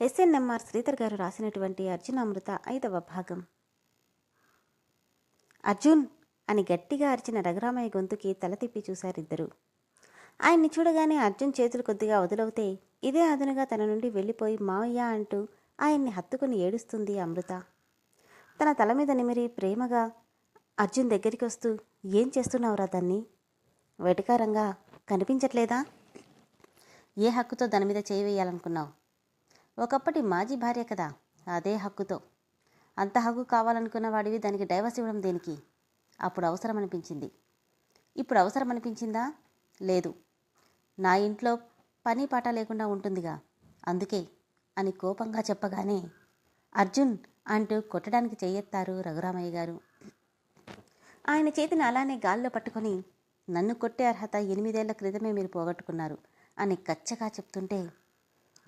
SNMR Sridhar గారు రాసినటువంటి అర్జునామృత ఐదవ భాగం. అర్జున్ అని గట్టిగా అరిచిన రఘురామయ్య గొంతుకి తల తిప్పి చూశారిద్దరు. ఆయన్ని చూడగానే అర్జున్ చేతులు కొద్దిగా వదులవుతే ఇదే అదునుగా తన నుండి వెళ్ళిపోయి మావయ్య అంటూ ఆయన్ని హత్తుకుని ఏడుస్తుంది అమృత. తన తల మీద నిమిరి ప్రేమగా అర్జున్ దగ్గరికి వస్తూ ఏం చేస్తున్నావురా దాన్ని వెటకారంగా కనిపించట్లేదా? ఏ హక్కుతో దాని మీద చేయవేయాలనుకున్నావు ఒకప్పటి మాజీ భార్య కదా అదే హక్కుతో. అంత హక్కు కావాలనుకున్న వాడివి దానికి డైవర్స్ ఇవ్వడం దేనికి? అప్పుడు అవసరం అనిపించింది ఇప్పుడు అవసరం అనిపించిందా లేదు. నా ఇంట్లో పని పాట లేకుండా ఉంటుందిగా అందుకే అని కోపంగా చెప్పగానే అర్జున్ అంటూ కొట్టడానికి చేయెత్తారు రఘురామయ్య గారు. ఆయన చేతిని అలానే గాల్లో పట్టుకొని నన్ను కొట్టే అర్హత ఎనిమిదేళ్ళ క్రితమే మీరు పోగొట్టుకున్నారు అని కచ్చగా చెప్తుంటే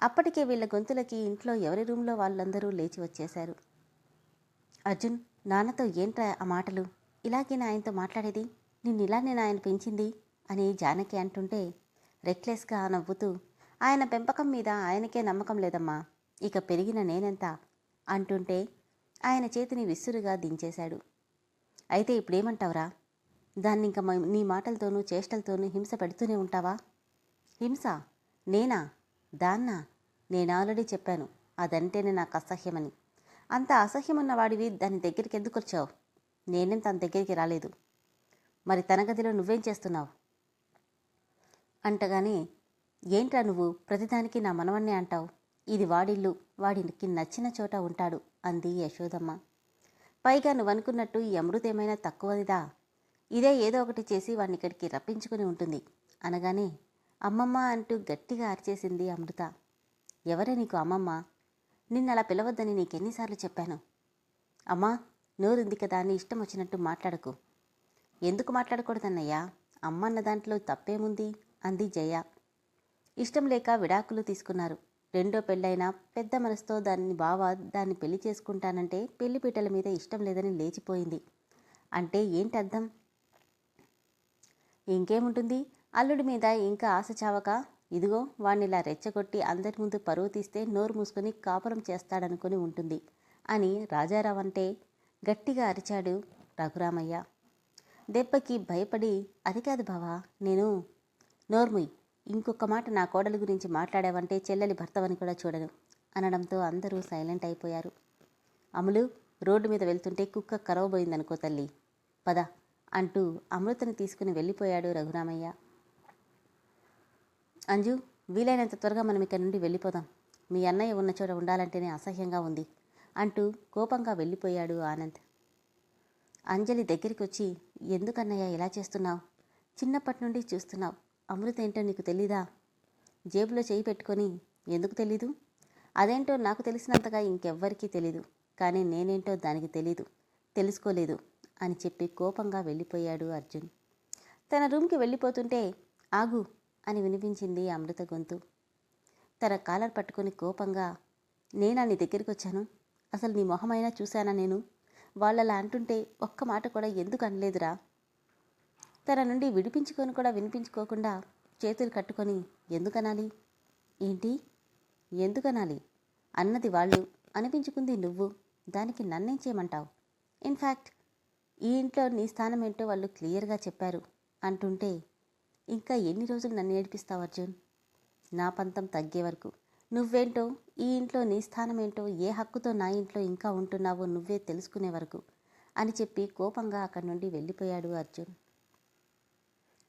అప్పటికే వీళ్ళ గొంతులకి ఇంట్లో ఎవరి రూమ్లో వాళ్ళందరూ లేచి వచ్చేశారు. అర్జున్ నాన్నతో ఏంట్రా ఆ మాటలు? ఇలాగే నా ఆయనతో మాట్లాడేది? నిన్ను ఇలా నేను ఆయన పెంచింది? అని జానకి అంటుంటే రెక్లెస్గా నవ్వుతూ ఆయన పెంపకం మీద ఆయనకే నమ్మకం లేదమ్మా. ఇక పెరిగిన నేనెంత? అంటుంటే ఆయన చేతిని విసురుగా దించేశాడు. అయితే ఇప్పుడేమంటావురా? దాన్ని ఇంక మ- నీ మాటలతోనూ చేష్టలతోనూ హింస పెడుతూనే ఉంటావా? హింస? నేనా? దాన్నా? నేను ఆల్రెడీ చెప్పాను అదంటేనే నాకు అసహ్యమని. అంత అసహ్యమున్న వాడివి దాని దగ్గరికి ఎందుకు వచ్చావు? నేనేం తన దగ్గరికి రాలేదు. మరి తన గదిలో నువ్వేం చేస్తున్నావు? అంటగానే ఏంట్రా నువ్వు? ప్రతిదానికి నా మనవన్నే అంటావు. ఇది వాడిల్లు వాడికి నచ్చిన చోట ఉంటాడు అంది యశోదమ్మ. పైగా నువ్వనుకున్నట్టు ఈ అమృతేమైనా తక్కువదిదా? ఇదే ఏదో ఒకటి చేసి వాడిని ఇక్కడికి రప్పించుకుని ఉంటుంది. అనగానే అమ్మమ్మ అంటూ గట్టిగా అరిచేసింది అమృత. ఎవరే నీకు అమ్మమ్మ? నిన్న అలా పిలవద్దని నీకెన్నిసార్లు చెప్పాను. అమ్మా నోరుంది కదా అని ఇష్టం వచ్చినట్టు మాట్లాడకు. ఎందుకు మాట్లాడకూడదన్నయ్యా? అమ్మ అన్న దాంట్లో తప్పేముంది? అంది జయ. ఇష్టం లేక విడాకులు తీసుకున్నారు. రెండో పెళ్ళైనా పెద్ద మనసుతో దాన్ని బావ దాన్ని పెళ్ళి చేసుకుంటానంటే పెళ్ళి పీటల మీద ఇష్టం లేదని లేచిపోయింది. అంటే ఏంటి అర్థం ఇంకేముంటుంది? అల్లుడి మీద ఇంకా ఆశ చావక ఇదిగో వాణ్ణిలా రెచ్చగొట్టి అందరి ముందు పరువు తీస్తే నోరు మూసుకొని కాపురం చేస్తాడనుకొని ఉంటుంది అని రాజారావు అంటే గట్టిగా అరిచాడు రఘురామయ్య. దెబ్బకి భయపడి అది కాదు బావా నేను నోర్ముయ్ ఇంకొక మాట నా కోడల గురించి మాట్లాడావంటే చెల్లెలి భర్తవని కూడా చూడను అనడంతో అందరూ సైలెంట్ అయిపోయారు. అమలు రోడ్డు మీద వెళ్తుంటే కుక్క కరవబోయిందనుకో తల్లి పద అంటూ అమృతని తీసుకుని వెళ్ళిపోయాడు రఘురామయ్య. అంజు వీలైనంత త్వరగా మనం ఇక్కడి నుండి వెళ్ళిపోదాం. మీ అన్నయ్య ఉన్న చోట ఉండాలంటేనే అసహ్యంగా ఉంది అంటూ కోపంగా వెళ్ళిపోయాడు ఆనంద్. అంజలి దగ్గరికి వచ్చి ఎందుకన్నయ్య ఇలా చేస్తున్నావు? చిన్నప్పటి నుండి చూస్తున్నావు. అమృత ఏంటో నీకు తెలీదా? జేబులో చేయి పెట్టుకొని ఎందుకు తెలీదు? అదేంటో నాకు తెలిసినంతగా ఇంకెవ్వరికీ తెలీదు. కానీ నేనేంటో దానికి తెలీదు తెలుసుకోలేదు అని చెప్పి కోపంగా వెళ్ళిపోయాడు అర్జున్. తన రూమ్కి వెళ్ళిపోతుంటే ఆగు అని వినిపించింది అమృత గొంతు. తన కాలర్ పట్టుకుని కోపంగా నేనా నీ దగ్గరికి వచ్చాను అసలు నీ మొహమైనా చూశానా నేను? వాళ్ళలా అంటుంటే ఒక్క మాట కూడా ఎందుకు అనలేదురా? తన నుండి విడిపించుకొని కూడా వినిపించుకోకుండా చేతులు కట్టుకొని ఎందుకనాలి? ఏంటి? ఎందుకనాలి? అన్నది వాళ్ళు అనిపించుకుంది నువ్వు. దానికి నన్నేం చేయమంటావు? ఇన్ఫ్యాక్ట్ ఈ ఇంట్లో నీ స్థానం ఏంటో వాళ్ళు క్లియర్గా చెప్పారు అంటుంటే ఇంకా ఎన్ని రోజులు నన్ను ఏడిపిస్తావు అర్జున్? నా పంతం తగ్గే వరకు. నువ్వేంటో ఈ ఇంట్లో నీ స్థానం ఏంటో ఏ హక్కుతో నా ఇంట్లో ఇంకా ఉంటున్నావో నువ్వే తెలుసుకునే వరకు అని చెప్పి కోపంగా అక్కడి నుండి వెళ్ళిపోయాడు Arjun.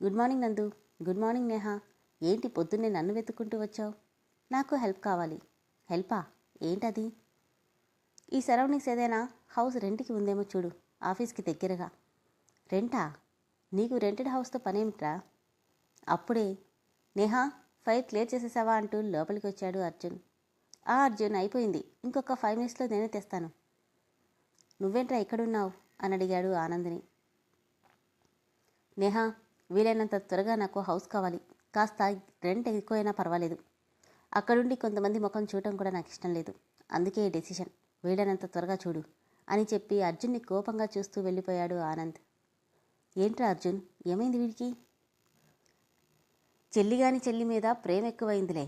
Good morning Nandu. Good morning Neha. ఏంటి పొద్దున్నే నన్ను వెతుక్కుంటూ వచ్చావు? నాకు హెల్ప్ కావాలి. హెల్పా? ఏంటది? ఈ సరౌండింగ్స్ ఏదైనా హౌస్ రెంట్కి ఉందేమో చూడు. ఆఫీస్కి దగ్గరగా. రెంటా? నీకు రెంటెడ్ హౌస్తో పనేమిట్రా? అప్పుడే నేహా ఫైల్ క్లియర్ చేసేసావా? అంటూ లోపలికి వచ్చాడు అర్జున్. ఆ అర్జున్ అయిపోయింది. ఇంకొక ఫైవ్ మినిట్స్లో నేనే తెస్తాను. నువ్వేంట్రా ఎక్కడున్నావు అని అడిగాడు ఆనంద్ని. నేహా వీలైనంత త్వరగా నాకు హౌస్ కావాలి. కాస్త రెంట్ ఎక్కువైనా పర్వాలేదు. అక్కడుండి కొంతమంది ముఖం చూడటం కూడా నాకు ఇష్టం లేదు. అందుకే ఈ డెసిషన్. వీలైనంత త్వరగా చూడు అని చెప్పి అర్జున్ని కోపంగా చూస్తూ వెళ్ళిపోయాడు ఆనంద్. ఏంట్రా అర్జున్? ఏమైంది వీడికి? చెల్లిగాని చెల్లి మీద ప్రేమ ఎక్కువైందిలే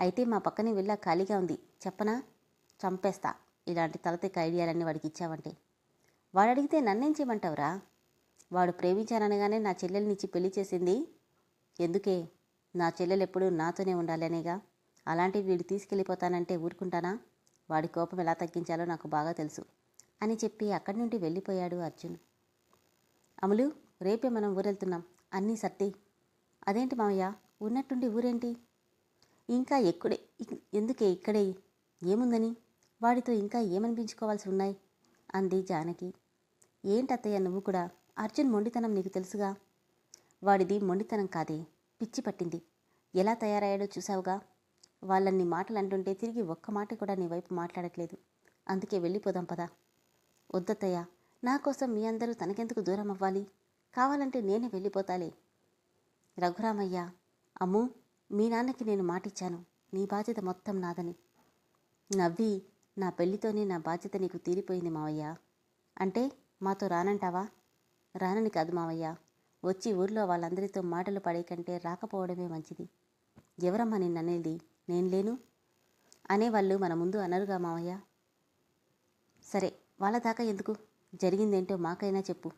అయితే మా పక్కనే వెళ్ళా ఖాళీగా ఉంది. చెప్పనా? చంపేస్తా. ఇలాంటి తలతెక్క ఐడియాలన్నీ వాడికి ఇచ్చావంటే వాడు అడిగితే నన్నేం చేయమంటావురా? వాడు ప్రేమించాననగానే నా చెల్లెల్ని ఇచ్చి పెళ్ళి చేసింది? ఎందుకే? నా చెల్లెలు ఎప్పుడూ నాతోనే ఉండాలనేగా? అలాంటివి వీడు తీసుకెళ్ళిపోతానంటే ఊరుకుంటానా? వాడి కోపం ఎలా తగ్గించాలో నాకు బాగా తెలుసు అని చెప్పి అక్కడి నుండి వెళ్ళిపోయాడు అర్జున్. అమలు రేపే మనం ఊరెళ్తున్నాం. అన్నీ సర్ది. అదేంటి మామయ్య ఉన్నట్టుండి ఊరేంటి? ఇంకా ఎక్కడే ఎందుకే ఇక్కడే? ఏముందని? వాడితో ఇంకా ఏమనిపించుకోవాల్సి ఉన్నాయి? అంది జానకి. ఏంటత్తయ్య నువ్వు కూడా? అర్జున్ మొండితనం నీకు తెలుసుగా? వాడిది మొండితనం కాదే పిచ్చి పట్టింది. ఎలా తయారయ్యాడో చూసావుగా వాళ్ళని మాటలు అంటుంటే తిరిగి ఒక్క మాట కూడా నీ వైపు మాట్లాడట్లేదు. అందుకే వెళ్ళిపోదాం పదా. వద్దత్తయ్య నా కోసం మీ అందరూ తనకెందుకు దూరం అవ్వాలి? కావాలంటే నేనే వెళ్ళిపోతాలే. రఘురామయ్య అమ్ము మీ నాన్నకి నేను మాటిచ్చాను. నీ బాధ్యత మొత్తం నాదని. నవ్వి నా పెళ్ళితోనే నా బాధ్యత నీకు తీరిపోయింది మావయ్య. అంటే మాతో రానంటావా? రానని కాదు మావయ్య. వచ్చి ఊర్లో వాళ్ళందరితో మాటలు పడే కంటే రాకపోవడమే మంచిది. ఎవరమ్మా నిన్ననేది? నేను లేను? అనేవాళ్ళు మన ముందు అనరుగా మావయ్య. సరే వాళ్ళ దాకా ఎందుకు? జరిగిందేంటో మాకైనా చెప్పు.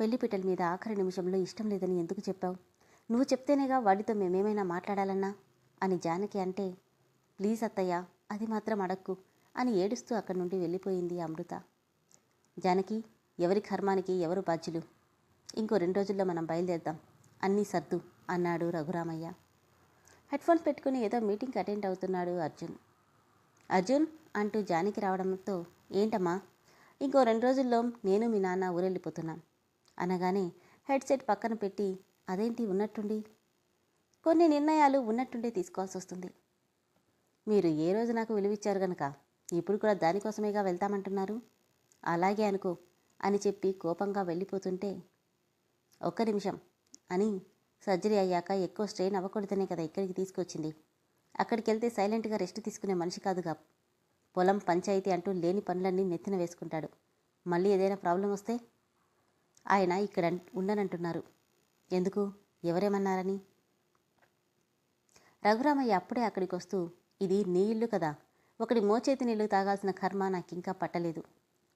పెళ్ళిపీటల మీద ఆఖరి నిమిషంలో ఇష్టం లేదని ఎందుకు చెప్పావు? నువ్వు చెప్తేనేగా వాడితో మేమేమైనా మాట్లాడాలన్నా? అని జానకి అంటే ప్లీజ్ అత్తయ్య అది మాత్రం అడక్కు అని ఏడుస్తూ అక్కడి నుండి వెళ్ళిపోయింది అమృత. జానకి ఎవరి కర్మానికి ఎవరు బాధ్యులు? ఇంకో రెండు రోజుల్లో మనం బయలుదేరుదాం. అన్నీ సర్దు అన్నాడు రఘురామయ్య. హెడ్ఫోన్స్ పెట్టుకుని ఏదో మీటింగ్కి అటెండ్ అవుతున్నాడు అర్జున్. అర్జున్ అంటూ జానకి రావడంతో ఏంటమ్మా? ఇంకో రెండు రోజుల్లో నేను మీ నాన్న ఊరెళ్ళిపోతున్నాం అనగానే హెడ్సెట్ పక్కన పెట్టి అదేంటి ఉన్నట్టుండి? కొన్ని నిర్ణయాలు ఉన్నట్టుండే తీసుకోవాల్సి వస్తుంది మీరు ఏ రోజు నాకు విలువిచ్చారు గనక ఇప్పుడు కూడా దానికోసమేగా వెళ్తామంటున్నారు? అలాగే అనుకో అని చెప్పి కోపంగా వెళ్ళిపోతుంటే ఒక్క నిమిషం అని సర్జరీ అయ్యాక ఎక్కువ స్ట్రెయిన్ అవ్వకూడదనే కదా ఇక్కడికి తీసుకొచ్చింది. అక్కడికి వెళ్తే సైలెంట్గా రెస్ట్ తీసుకునే మనిషి కాదుగా. పొలం పంచాయతీ అంటూ లేని పనులన్నీ నెత్తిన వేసుకుంటాడు. మళ్ళీ ఏదైనా ప్రాబ్లం వస్తే ఆయన ఇక్కడ ఉండనంటున్నారు. ఎందుకు? ఎవరేమన్నారని? రఘురామయ్య అప్పుడే అక్కడికి వస్తూ ఇది నీ ఇల్లు కదా. ఒకటి మోచేతి నీళ్ళు తాగాల్సిన కర్మ నాకు ఇంకా పట్టలేదు.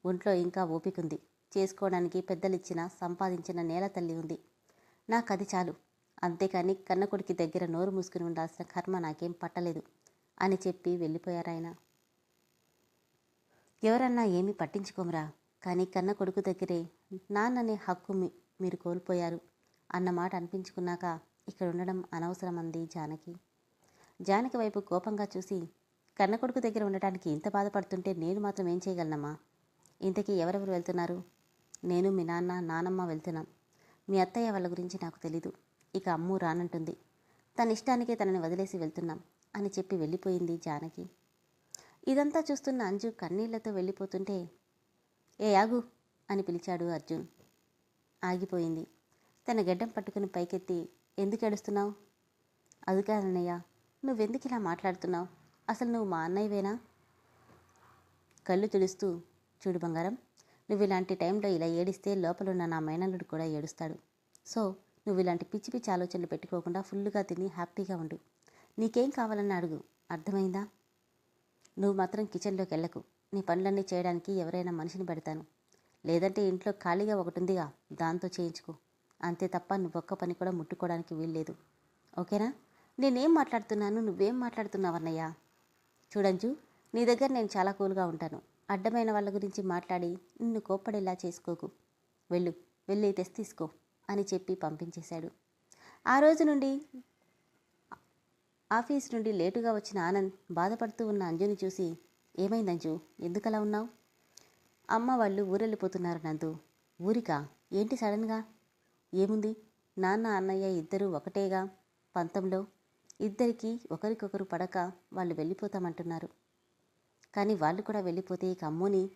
ఒంట్లో ఇంకా ఓపికంది. చేసుకోవడానికి పెద్దలిచ్చిన సంపాదించిన నేల తల్లి ఉంది. నాకు అది చాలు. అంతేకాని కన్నకొడికి దగ్గర నోరు మూసుకుని ఉండాల్సిన కర్మ నాకేం పట్టలేదు అని చెప్పి వెళ్ళిపోయారాయన. ఎవరన్నా ఏమీ పట్టించుకోమరా. కానీ కన్న కొడుకు దగ్గరే నాన్ననే హక్కు మీ- మీరు కోల్పోయారు. అన్న మాట అనిపించుకున్నాక ఇక్కడ ఉండడం అనవసరం అంది జానకి. జానకి వైపు కోపంగా చూసి కన్న కొడుకు దగ్గర ఉండటానికి ఇంత బాధపడుతుంటే నేను మాత్రం ఏం చేయగలనమ్మా? ఇంతకీ ఎవరెవరు వెళ్తున్నారు? నేను మీ నాన్న నానమ్మ వెళ్తున్నాం. మీ అత్తయ్య వాళ్ళ గురించి నాకు తెలీదు. ఇక అమ్ము రానంటుంది. తన ఇష్టానికే తనని వదిలేసి వెళ్తున్నాం అని చెప్పి వెళ్ళిపోయింది జానకి. ఇదంతా చూస్తున్న అంజు కన్నీళ్ళతో వెళ్ళిపోతుంటే ఏ ఆగు అని పిలిచాడు అర్జున్. ఆగిపోయింది. తన గడ్డం పట్టుకుని పైకెత్తి ఎందుకు ఏడుస్తున్నావు? అది కాదన్నయ్య నువ్వెందుకు ఇలా మాట్లాడుతున్నావు? అసలు నువ్వు మా అన్నయ్యవేనా? కళ్ళు తుడుస్తూ చూడు బంగారం నువ్వు ఇలాంటి టైంలో ఇలా ఏడిస్తే లోపలున్న నా మేనల్లుడు కూడా ఏడుస్తాడు. సో నువ్వు ఇలాంటి పిచ్చి పిచ్చి ఆలోచనలు పెట్టుకోకుండా ఫుల్గా తిని హ్యాపీగా ఉండు. నీకేం కావాలని అడుగు. అర్థమైందా? నువ్వు మాత్రం కిచెన్లోకి వెళ్ళకు. నీ పనులన్నీ చేయడానికి ఎవరైనా మనిషిని పెడతాను. లేదంటే ఇంట్లో ఖాళీగా ఒకటి ఉందిగా దాంతో చేయించుకో. అంతే తప్ప నువ్వు ఒక్క పని కూడా ముట్టుకోవడానికి వీల్లేదు. ఓకేనా? నేనేం మాట్లాడుతున్నాను? నువ్వేం మాట్లాడుతున్నావు అన్నయ్య? చూడంజు నీ దగ్గర నేను చాలా కూల్గా ఉంటాను. అడ్డమైన వాళ్ళ గురించి మాట్లాడి నిన్ను కోప్పడేలా చేసుకోకు. వెళ్ళు వెళ్ళి తెసి తీసుకో అని చెప్పి పంపించేశాడు. ఆ రోజు నుండి ఆఫీస్ నుండి లేటుగా వచ్చిన ఆనంద్ బాధపడుతూ ఉన్న అంజుని చూసి ఏమైంది అంజు? ఎందుకలా ఉన్నావు? అమ్మ వాళ్ళు ఊరెళ్ళిపోతున్నారు నందు. ఊరికా? ఏంటి సడన్గా? ఏముంది? నాన్న అన్నయ్య ఇద్దరూ ఒకటేగా? పంతంలో? ఇద్దరికి ఒకరికొకరు పడక వాళ్ళు వెళ్ళిపోతామంటున్నారు. కానీ వాళ్ళు కూడా వెళ్ళిపోతే ఇక అమ్ముని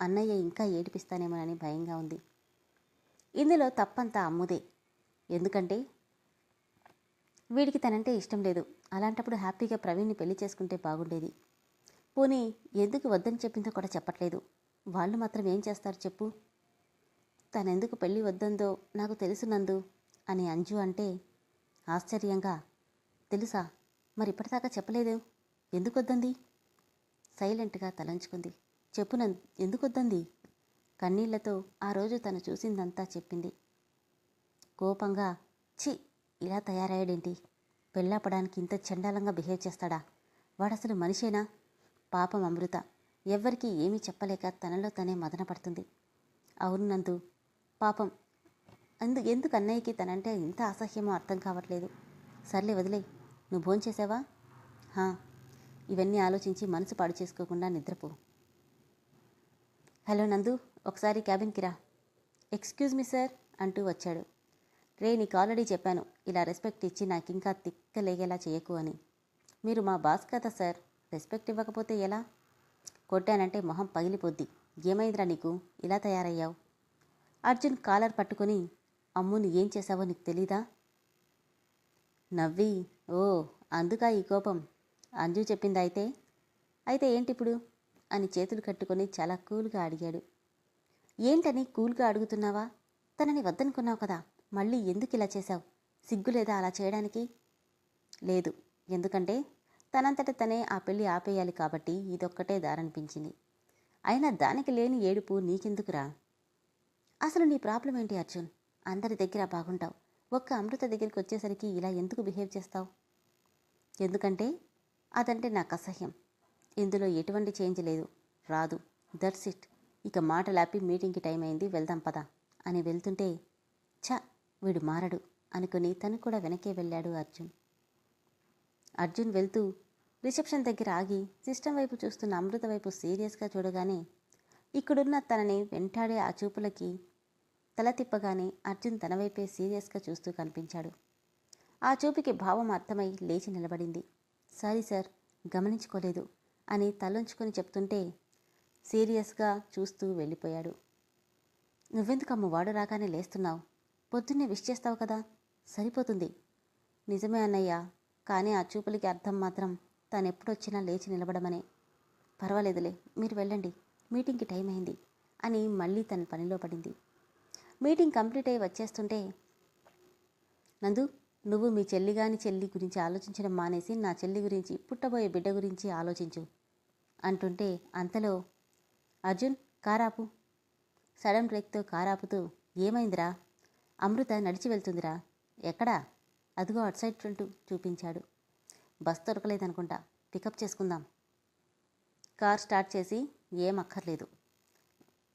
అన్నయ్య ఇంకా ఏడిపిస్తానేమోనని భయంగా ఉంది. ఇందులో తప్పంతా అమ్ముదే. ఎందుకంటే వీడికి తనంటే ఇష్టం లేదు. అలాంటప్పుడు హ్యాపీగా ప్రవీణ్ని పెళ్ళి చేసుకుంటే బాగుండేది. పోనీ ఎందుకు వద్దని చెప్పిందో కూడా చెప్పట్లేదు. వాళ్ళు మాత్రం ఏం చేస్తారు చెప్పు? తనెందుకు పెళ్ళి వద్దందో నాకు తెలుసు నందు అని అంజు అంటే ఆశ్చర్యంగా తెలుసా? మరి ఇప్పటిదాకా చెప్పలేదు. ఎందుకు వద్దంది? సైలెంట్గా తలంచుకుంది. చెప్పు ఎందుకు వద్దంది? కన్నీళ్ళతో ఆ రోజు తను చూసిందంతా చెప్పింది. కోపంగా ఛీ! ఇలా తయారయ్యాడేంటి? పెళ్ళాపడానికి ఇంత చండాలంగా బిహేవ్ చేస్తాడా? వాడసలు మనిషేనా? పాపం అమృత. ఎవ్వరికీ ఏమీ చెప్పలేక తనలో తనే మదన పడుతుంది. అవును నందు పాపం. అందు ఎందుకు అన్నయ్యకి తనంటే ఇంత అసహ్యమో అర్థం కావట్లేదు. సర్లే వదిలే నువ్వు భోంచేసావా హా ఇవన్నీ ఆలోచించి మనసు పాడు చేసుకోకుండా నిద్రపో. హలో నందు ఒకసారి క్యాబిన్కి రా. ఎక్స్క్యూజ్ మీ సార్ అంటూ వచ్చాడు. రే నీకు ఆల్రెడీ చెప్పాను ఇలా రెస్పెక్ట్ ఇచ్చి నాకు ఇంకా తిక్కలేగేలా చేయకు అని. మీరు మా బాస్ కదా సార్ రెస్పెక్ట్ ఇవ్వకపోతే ఎలా? కొట్టానంటే మొహం పగిలిపోద్ది. ఏమైందిరా నీకు? ఇలా తయారయ్యావు? అర్జున్ కాలర్ పట్టుకొని అమ్ముని ఏం చేశావో నీకు తెలీదా? నవ్వి ఓ అందుకా ఈ కోపం. అంజు చెప్పింది అయితే అయితే ఏంటిప్పుడు? అని చేతులు కట్టుకొని చాలా కూల్గా అడిగాడు. ఏంటని కూల్గా అడుగుతున్నావా? తనని వద్దనుకున్నావు కదా మళ్ళీ ఎందుకు ఇలా చేశావు? సిగ్గులేదా అలా చేయడానికి? లేదు ఎందుకంటే తనంతట తనే ఆ పెళ్ళి ఆపేయాలి కాబట్టి ఇదొక్కటే దారనిపించింది. అయినా దానికి లేని ఏడుపు నీకెందుకురా? అసలు నీ ప్రాబ్లం ఏంటి అర్జున్? అందరి దగ్గర బాగుంటావు. ఒక్క అమృత దగ్గరికి వచ్చేసరికి ఇలా ఎందుకు బిహేవ్ చేస్తావు? ఎందుకంటే అదంటే నాకు అసహ్యం. ఇందులో ఎటువంటి చేంజ్ లేదు. రాదు. That's it. ఇక మాటలాపి మీటింగ్కి టైం అయింది. వెళ్దాం పదా అని వెళ్తుంటే ఛ వీడు మారడు అనుకుని తను కూడా వెనకే వెళ్ళాడు అర్జున్. అర్జున్ వెళ్తూ రిసెప్షన్ దగ్గర ఆగి సిస్టమ్ వైపు చూస్తున్న అమృత వైపు సీరియస్గా చూడగానే ఇక్కడున్న తనని వెంటాడే ఆ చూపులకి తల తిప్పగానే అర్జున్ తన వైపే సీరియస్గా చూస్తూ కనిపించాడు. ఆ చూపుకి భావం అర్థమై లేచి నిలబడింది. సారీ సార్ గమనించుకోలేదు అని తలొంచుకొని చెప్తుంటే సీరియస్గా చూస్తూ వెళ్ళిపోయాడు. నువ్వెందుకమ్మ వాడు రాగానే లేస్తున్నావు? పొద్దున్నే విష్ చేస్తావు కదా? సరిపోతుంది. నిజమే అన్నయ్య కానీ ఆ చూపులకి అర్థం మాత్రం తాను ఎప్పుడొచ్చినా లేచి నిలబడమనే. పర్వాలేదులే మీరు వెళ్ళండి మీటింగ్కి టైం అయింది అని మళ్ళీ తన పనిలో పడింది. మీటింగ్ కంప్లీట్ అయ్యి వచ్చేస్తుంటే నందు నువ్వు మీ చెల్లిగాని చెల్లి గురించి ఆలోచించడం మానేసి నా చెల్లి గురించి పుట్టబోయే బిడ్డ గురించి ఆలోచించు అంటుంటే అంతలో అర్జున్ కారాపు. సడన్ బ్రేక్తో కారాపుతూ ఏమైందిరా? అమృత నడిచి వెళ్తుందిరా. ఎక్కడా? అదిగో అటు సైడ్ ఫ్రంట్ చూపించాడు. బస్ దొరకలేదనుకుంటా. పికప్ చేసుకుందాం. కార్ స్టార్ట్ చేసి ఏం అక్కర్లేదు.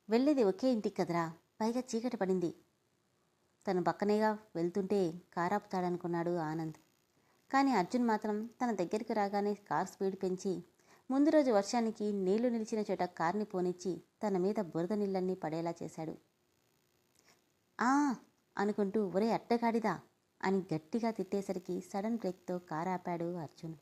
వెళ్ళేది ఒకే ఇంటికి కదరా? పైగా చీకటి పడింది. తను పక్కనేగా వెళ్తుంటే కారాపుతాడనుకున్నాడు ఆనంద్. కానీ అర్జున్ మాత్రం తన దగ్గరికి రాగానే కార్ స్పీడ్ పెంచి ముందు రోజు వర్షానికి నీళ్ళు నిలిచిన చోట కార్ని పోనిచ్చి తన మీద బురద నీళ్ళన్నీ పడేలా చేశాడు. ఆ! అనుకుంటూ ఒరే అట్టగాడిదా అని గట్టిగా తిట్టేసరికి సడన్ బ్రేక్తో కారు ఆపాడు అర్జున్.